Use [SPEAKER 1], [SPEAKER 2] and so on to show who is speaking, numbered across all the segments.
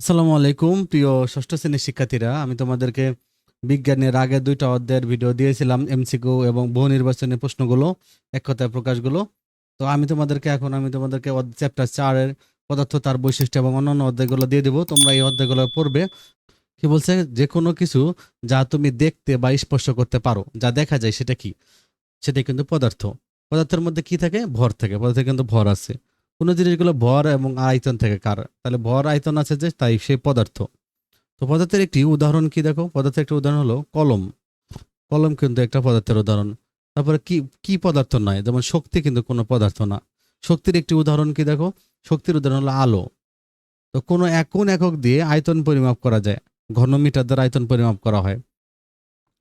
[SPEAKER 1] আসসালামু আলাইকুম, প্রিয় ষষ্ঠ শ্রেণির শিক্ষার্থীরা। আমি তোমাদেরকে বিজ্ঞানের আগে দুইটা অধ্যায়ের ভিডিও দিয়েছিলাম, এমসিকিউ এবং বহু নির্বাচনের প্রশ্নগুলো, এক কথায় প্রকাশগুলো। তো আমি তোমাদেরকে এখন, আমি তোমাদেরকে চ্যাপ্টার চারের পদার্থ, তার বৈশিষ্ট্য এবং অন্যান্য অধ্যায়গুলো দিয়ে দেবো। তোমরা এই অধ্যায়গুলো পড়বে। কি বলছে? যে কোনো কিছু যা তুমি দেখতে বা স্পর্শ করতে পারো, যা দেখা যায় সেটা কি? সেটা কিন্তু পদার্থ। পদার্থের মধ্যে কি থাকে? ভর থাকে। পদার্থে কিন্তু ভর আছে। কোনো জিনিসগুলো ভর এবং আয়তন থেকে কার? তাহলে ভর আয়তন আছে যে, তাই সেই পদার্থ। তো পদার্থের একটি উদাহরণ কি দেখো? পদার্থের একটি উদাহরণ হলো কলম। কলম কিন্তু একটা পদার্থের উদাহরণ। তারপরে কি কি পদার্থ নয়? যেমন শক্তি কিন্তু কোনো পদার্থ না। শক্তির একটি উদাহরণ কি দেখো? শক্তির উদাহরণ হলো আলো। তো কোনো কোন একক দিয়ে আয়তন পরিমাপ করা যায়? ঘনমিটার দ্বারা আয়তন পরিমাপ করা হয়।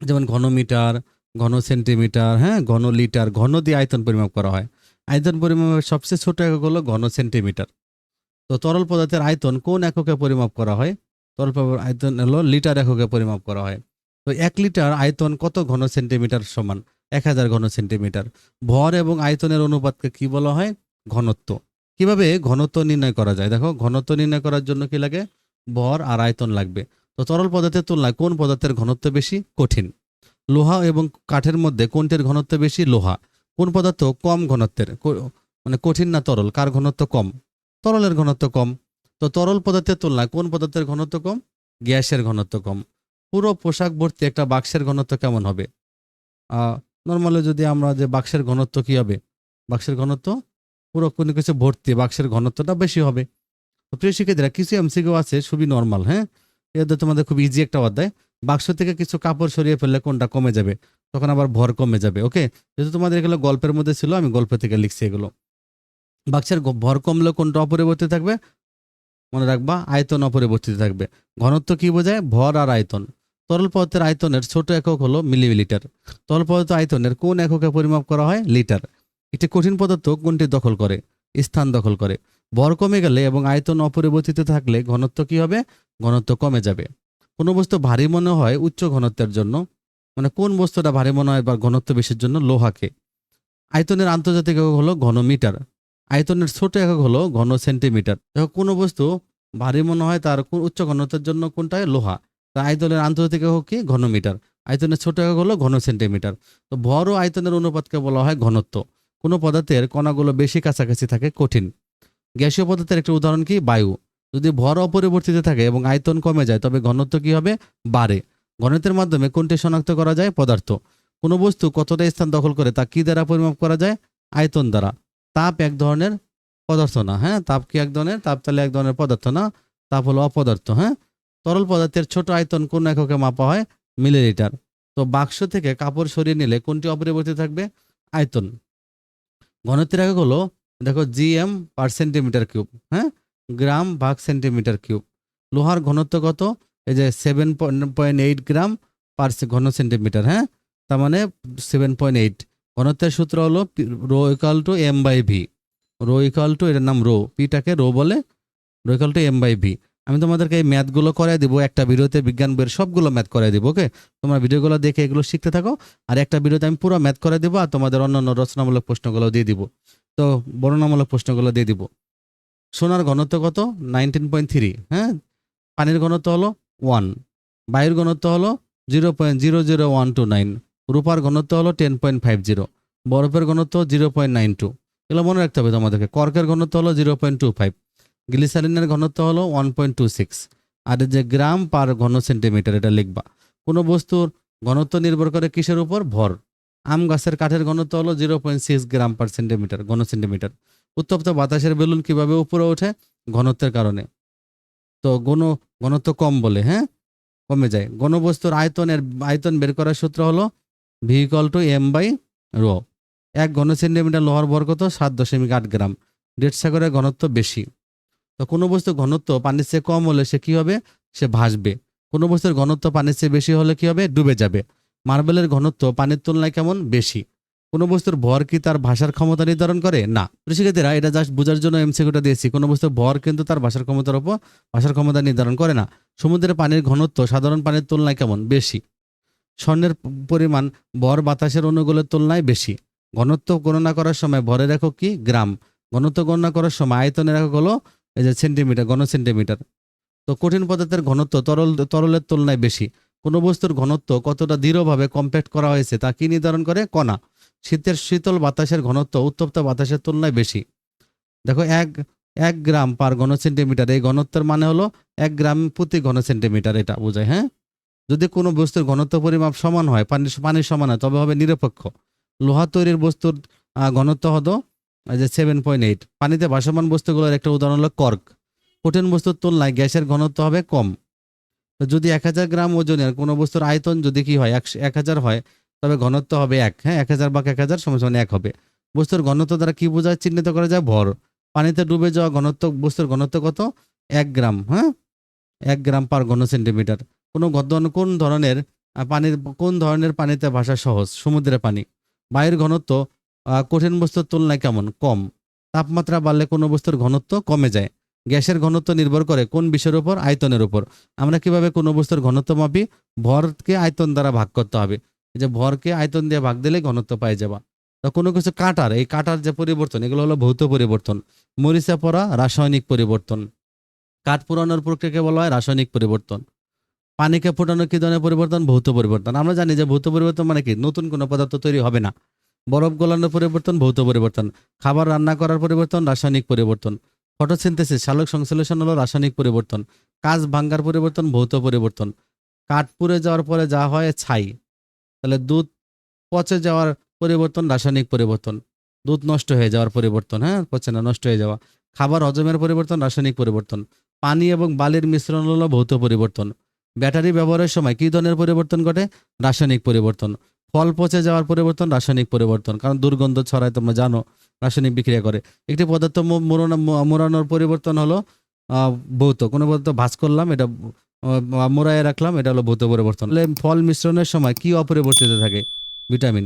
[SPEAKER 1] যেমন ঘনমিটার ঘন সেন্টিমিটার হ্যাঁ ঘন লিটার ঘন দিয়ে আয়তন পরিমাপ করা হয়। আয়তন পরিমাপের সবচেয়ে ছোট একক হলো ঘন সেন্টিমিটার। তো তরল পদার্থের আয়তন কোন এককে পরিমাপ করা হয়? তরল পদার্থের আয়তন হলো লিটার এককে পরিমাপ করা হয়। তো এক লিটার আয়তন কত ঘন সেন্টিমিটার সমান? এক হাজার ঘন সেন্টিমিটার। ভর এবং আয়তনের অনুপাতকে কি বলা হয়? ঘনত্ব। কীভাবে ঘনত্ব নির্ণয় করা যায়? দেখো, ঘনত্ব নির্ণয় করার জন্য কি লাগে? ভর আর আয়তন লাগবে। তো তরল পদার্থের তুলনায় কোন পদার্থের ঘনত্ব বেশি? কঠিন। লোহা এবং কাঠের মধ্যে কোনটির ঘনত্ব বেশি? লোহা। কোন পদার্থ কম ঘনত্বের? মানে কঠিন না তরল? কার ঘনত্ব কম? তরলের ঘনত্ব কম। তো তরল পদার্থের তুলনায় কোন পদার্থের ঘনত্ব কম? গ্যাসের ঘনত্ব কম। পুরো পোশাক ভর্তি একটা বাক্সের ঘনত্ব কেমন হবে? নর্মালি যদি আমরা যে বাক্সের ঘনত্ব কি হবে? বাক্সের ঘনত্ব? পুরো কোনো কিছু ভর্তি বাক্সের ঘনত্বটা বেশি হবে। প্রিয় শিক্ষার্থীরা, কিছু এমসিকিউ আছে খুবই নর্মাল হ্যাঁ? এদের তোমাদের খুব ইজি একটা অধ্যায়। বাক্স থেকে কিছু কাপড় সরিয়ে ফেললে কোনটা কমে যাবে? তখন আবার ভর কমে যাবে ওকে যেহেতু তোমাদের এগুলো গল্পের মধ্যে ছিল, আমি গল্প থেকে লিখছি এগুলো। বাক্সের ভর কমলে কোনটা অপরিবর্তিত থাকবে? মনে রাখবা, আয়তন অপরিবর্তিত থাকবে। ঘনত্ব কি বোঝায়? ভর আর আয়তন। তরল পদার্থের আয়তনের ছোট একক হলো মিলিলিটার তরল পদার্থ আয়তনের কোন এককে পরিমাপ করা হয়? লিটার। একটি কঠিন পদার্থ কোনটি দখল করে? স্থান দখল করে। ভর কমে গেলে এবং আয়তন অপরিবর্তিত থাকলে ঘনত্ব কি হবে? ঘনত্ব কমে যাবে। কোনো বস্তু ভারী মনে হয় উচ্চ ঘনত্বের জন্য। মানে কোন বস্তুটা ভারী মনে হয় বা ঘনত্ব বেশির জন্য লোহাকে। আয়তনের আন্তর্জাতিক একক হলো ঘনমিটার। আয়তনের ছোট একক হলো ঘন সেন্টিমিটার। দেখো, কোনো বস্তু ভারী মনে হয় তার উচ্চ ঘনত্বের জন্য কোনটা লোহা। তা আয়তনের আন্তর্জাতিক একক কি? ঘনমিটার। আয়তনের ছোট একক হলো ঘন সেন্টিমিটার। তো ভর ও আয়তনের অনুপাতকে বলা হয় ঘনত্ব। কোনো পদার্থের কণাগুলো বেশি কাছাকাছি থাকে, কঠিন। গ্যাসীয় পদার্থের একটি উদাহরণ কি? বায়ু। যদি ভর অপরিবর্তিত থাকে এবং আয়তন কমে যায়, তবে ঘনত্ব কি হবে? বাড়ে। গণিতের মাধ্যমে কোনটি শনাক্ত করা যায়? পদার্থ। কোনো বস্তু কতটা স্থান দখল করে তা কি দ্বারা পরিমাপ করা যায়? আয়তন দ্বারা। তাপ এক ধরনের পদার্থ না হ্যাঁ? তাপ কি এক ধরনের? তাপ তাহলে এক ধরনের পদার্থ না। তাপ হলো অপদার্থ হ্যাঁ? তরল পদার্থের ছোট আয়তন কোন এককে মাপা হয়? মিলিলিটার। তো বাক্স থেকে কাপড় সরিয়ে নিলে কোনটি অপরিবর্তিত থাকবে? আয়তন। ঘনত্বের একক হলো, দেখো জিএম পার সেন্টিমিটার কিউব হ্যাঁ? গ্রাম ভাগ সেন্টিমিটার কিউব। লোহার ঘনত্ব কত? এই যে seven point eight gram per ঘন সেন্টিমিটার হ্যাঁ? তার মানে সেভেন পয়েন্ট এইট ঘনত্বের সূত্র হলো rho equal to M by V rho equal to এটার নাম রো। পিটাকে রো বলে rho equal to M by V আমি তোমাদেরকে এই ম্যাথগুলো করাই দিব, একটা ভিডিওতে বিজ্ঞান বইয়ের সবগুলো ম্যাথ করাই দিব, ওকে? তোমরা ভিডিওগুলো দেখে এগুলো শিখতে থাকো, আর একটা ভিডিওতে আমি পুরো ম্যাথ করে দিব, আর তোমাদের অন্যান্য রচনামূলক প্রশ্নগুলো দিয়ে দিব। তো বর্ণনামূলক প্রশ্নগুলো দিয়ে দিব। সোনার ঘনত্ব কত? নাইনটিন পয়েন্ট থ্রি হ্যাঁ? পানির ঘনত্ব হলো ওয়ান বায়ুর ঘনত্ব হলো zero point zero zero one two nine রূপার ঘনত্ব হলো টেন পয়েন্ট ফাইভ জিরো বরফের ঘনত্ব জিরো পয়েন্ট নাইন টু এগুলো মনে রাখতে হবে তোমাদেরকে। কর্কের ঘনত্ব হলো জিরো পয়েন্ট টু ফাইভ গ্লিসারিনের ঘনত্ব হলো ওয়ান পয়েন্ট টু সিক্স আর যে গ্রাম পার ঘন সেন্টিমিটার, এটা লিখবা। কোনো বস্তুর ঘনত্ব নির্ভর করে কিসের উপর? ভর। আম গাছের কাঠের ঘনত্ব হলো zero point six gram per centimetre, ঘন সেন্টিমিটার। উত্তপ্ত বাতাসের বেলুন কীভাবে উপরে ওঠে? ঘনত্বের কারণে। তো ঘন ঘনত্ব কম বলে হ্যাঁ? কমে যায়। ঘনবস্তুর আয়তনের, আয়তন বের করার সূত্র হলো V equal to M by rho এক ঘন সেন্টিমিটার লোহার ভর কত সাত দশমিক আট গ্রাম। ডেড সাগরের ঘনত্ব বেশি। তো কোনো বস্তুর ঘনত্ব পানির চেয়ে কম হলে সে কি হবে? সে ভাসবে। কোনো বস্তুর ঘনত্ব পানির চেয়ে বেশি হলে কি হবে? ডুবে যাবে। মার্বেলের ঘনত্ব পানির তুলনায় কেমন? বেশি। কোনো বস্তুর ভর কি তার ভাষার ক্ষমতা নির্ধারণ করে? না। শিক্ষার্থীরা এটা জাস্ট বোঝার জন্য এমসিকিউটা দিয়েছি। কোনো বস্তুর ভর কিন্তু তার ভাষার ক্ষমতার উপর ভাষার ক্ষমতা নির্ধারণ করে না। সমুদ্রের পানির ঘনত্ব, সাধারণ পানির তুলনায় কেমন? বেশি। স্বর্ণের পরিমাণ ভর বাতাসের অণুগুলোর তুলনায় বেশি। ঘনত্ব গণনা করার সময় ভরের একক কি? গ্রাম। ঘনত্ব গণনা করার সময় আয়তনের একক হলো এই যে সেন্টিমিটার, ঘন সেন্টিমিটার। তো কঠিন পদার্থের ঘনত্ব তরল, তরলের তুলনায় বেশি। কোনো বস্তুর ঘনত্ব কতটা দৃঢ়ভাবে কম্প্যাক্ট করা হয়েছে তা কি নির্ধারণ করে? কণা শীতের শীতল বাতাসের ঘনত্ব, উত্তপ্ত বাতাসের তুলনায় বেশি। দেখো, এক এক গ্রাম পার ঘন সেন্টিমিটার এই ঘনত্বের মানে হলো এক গ্রাম প্রতি ঘন সেন্টিমিটার এটা বোঝায় হ্যাঁ? যদি কোনো বস্তুর ঘনত্ব পরিমাপ সমান হয়, পানি, পানির সমান হয়, তবে হবে নিরপেক্ষ। লোহা তৈরির বস্তুর ঘনত্ব হতো যে সেভেন পয়েন্ট এইট পানিতে ভাসমান বস্তুগুলোর একটা উদাহরণ হলো কর্ক। কঠিন বস্তুর তুলনায় গ্যাসের ঘনত্ব হবে কম। যদি এক হাজার গ্রাম ওজনের কোনো বস্তুর আয়তন যদি কি হয় এক হাজার হয় তবে ঘনত্ব হবে এক। হ্যাঁ এক হাজার বা এক হাজার সমান এক হবে। বস্তুর ঘনত্ব দ্বারা কি বোঝায়? চিহ্নিত করা যায় ভর। পানিতে ডুবে যাওয়া ঘনত্ব, বস্তুর ঘনত্ব কত? এক গ্রাম হ্যাঁ? এক গ্রাম পার ঘন সেন্টিমিটার। কোনো গদ্য- কোন ধরনের পানির, কোন ধরনের পানিতে ভাসা সহজ? সমুদ্রের পানি। বায়ুর ঘনত্ব কঠিন বস্তুর তুলনায় কেমন? কম। তাপমাত্রা বাড়লে কোনো বস্তুর ঘনত্ব কমে যায়। গ্যাসের ঘনত্ব নির্ভর করে কোন বিষয়ের উপর? আয়তনের উপর। আমরা কীভাবে কোনো বস্তুর ঘনত্ব মাপি? ভরকে আয়তন দ্বারা ভাগ করতে হবে। যে ভরকে আয়তন দিয়ে ভাগ দিলে ঘনত্ব পাই যাবা। তো কোনো কিছু কাটার, এই কাটার যে পরিবর্তন, এগুলো হলো ভৌত পরিবর্তন। মরিচা পড়া, রাসায়নিক পরিবর্তন। কাঠ পুরানোর প্রক্রিয়াকে বলা হয় রাসায়নিক পরিবর্তন। পানিকে ফোটানো কি ধরনের পরিবর্তন? ভৌত পরিবর্তন। আমরা জানি যে ভৌত পরিবর্তন মানে কি? নতুন কোনো পদার্থ তৈরি হবে না। বরফ গলানোর পরিবর্তন, ভৌত পরিবর্তন। খাবার রান্না করার পরিবর্তন, রাসায়নিক পরিবর্তন। ফটোসিনথেসিস, সালোক সংশ্লেষণ হলো রাসায়নিক পরিবর্তন। কাজ ভাঙ্গার পরিবর্তন, ভৌত পরিবর্তন। কাঠ পুড়ে যাওয়ার পরে যা হয় ছাই। তাহলে দুধ পচে যাওয়ার পরিবর্তন, রাসায়নিক পরিবর্তন। দুধ নষ্ট হয়ে যাওয়ার পরিবর্তন হ্যাঁ? পচে না, নষ্ট হয়ে যাওয়া। খাবার হজমের পরিবর্তন, রাসায়নিক পরিবর্তন। পানি এবং বালির মিশ্রণ হলো ভৌত পরিবর্তন। ব্যাটারি ব্যবহারের সময় কী ধরনের পরিবর্তন ঘটে? রাসায়নিক পরিবর্তন। ফল পচে যাওয়ার পরিবর্তন, রাসায়নিক পরিবর্তন। কারণ দুর্গন্ধ ছড়ায়, তোমরা জানো, রাসায়নিক বিক্রিয়া করে। একটি পদার্থ মোড়ানো মোড়ানোর পরিবর্তন হলো ভৌত। কোনো পদার্থ ভাঁজ করলাম, এটা মোড়ায় রাখলাম এটা হলো ভৌত পরিবর্তন। ফল মিশ্রণের সময় কি অপরিবর্তিত থাকে? ভিটামিন।